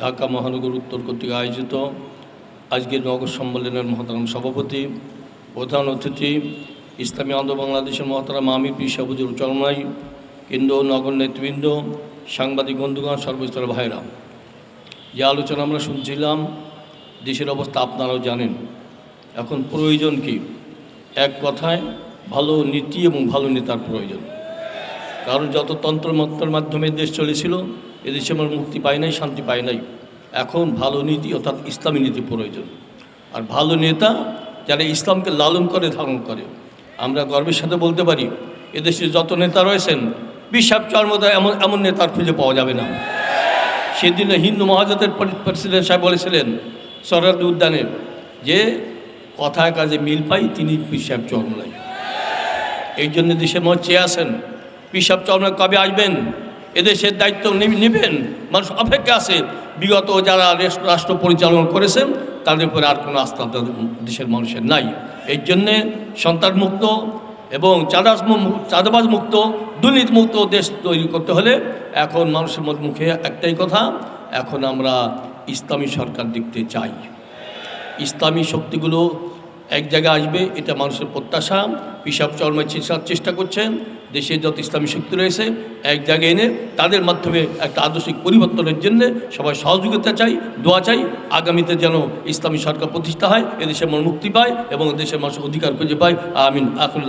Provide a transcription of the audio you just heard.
ঢাকা মহানগর উত্তর কর্তৃক আয়োজিত আজকের নগর সম্মেলনের মহতারাম সভাপতি, প্রধান অতিথি, ইসলামী আন্দো বাংলাদেশের মহতারাম আমির পিসাবুজুর চরমাই, কেন্দ্র নগর নেতৃবৃন্দ, সাংবাদিক বন্ধুগণ, সর্বস্তরের ভাইরা যে আলোচনা আমরা শুনছিলাম, দেশের অবস্থা আপনারাও জানেন। এখন প্রয়োজন কি? এক কথায়, ভালো নীতি এবং ভালো নেতার প্রয়োজন। কারণ যত তন্ত্রমন্ত্রের মাধ্যমে দেশ চলেছিল এদেশে আমরা মুক্তি পাই নাই, শান্তি পাই নাই। এখন ভালো নীতি অর্থাৎ ইসলামী নীতি প্রয়োজন। আর ভালো নেতা যারা ইসলামকে লালন করে, ধারণ করে, আমরা গর্বের সাথে বলতে পারি, এদেশে যত নেতা রয়েছেন বিশ্বাস চর্মদা এমন এমন নেতার খুঁজে পাওয়া যাবে না। সেদিনে হিন্দু মহাজাতের প্রেসিডেন্ট সাহেব বলেছিলেন সরহদ উদ্যানে যে কথায় কাজে মিল পাই, তিনি পিসাব চরমলাই এই জন্য মধ্যে চেয়ে আসেন। পিসাব চরমলাই কবে আসবেন? এদেশের দায়িত্ব নেবেন। মানুষ অপেক্ষা আছে। বিগত যারা রাষ্ট্র পরিচালনা করেছেন, তাদের উপরে আর কোনো আস্থা দেশের মানুষের নাই। এই জন্যে সন্তান মুক্ত এবং চাঁদাস মু- চাঁদাবাজ মুক্ত, দুর্নীতি মুক্ত দেশ তৈরি করতে হলে এখন মানুষের মুখে একটাই কথা, এখন আমরা ইসলামী সরকার দেখতে চাই। ইসলামী শক্তিগুলো এক জায়গায় আসবে, এটা মানুষের প্রত্যাশা। পিসাব চর্মায় চিকিৎসার চেষ্টা করছেন, দেশে যত ইসলামী শক্তি রয়েছে, এক জায়গায় এনে তাদের মাধ্যমে একটা আদর্শিক পরিবর্তনের জন্য সবাই সহযোগিতা চাই, দোয়া চাই, আগামীতে যেন ইসলামী সরকার প্রতিষ্ঠা হয় মানুষ মুক্তি পায় এবং দেশের মানুষ অধিকার খুঁজে পায়। আমিন। আকুল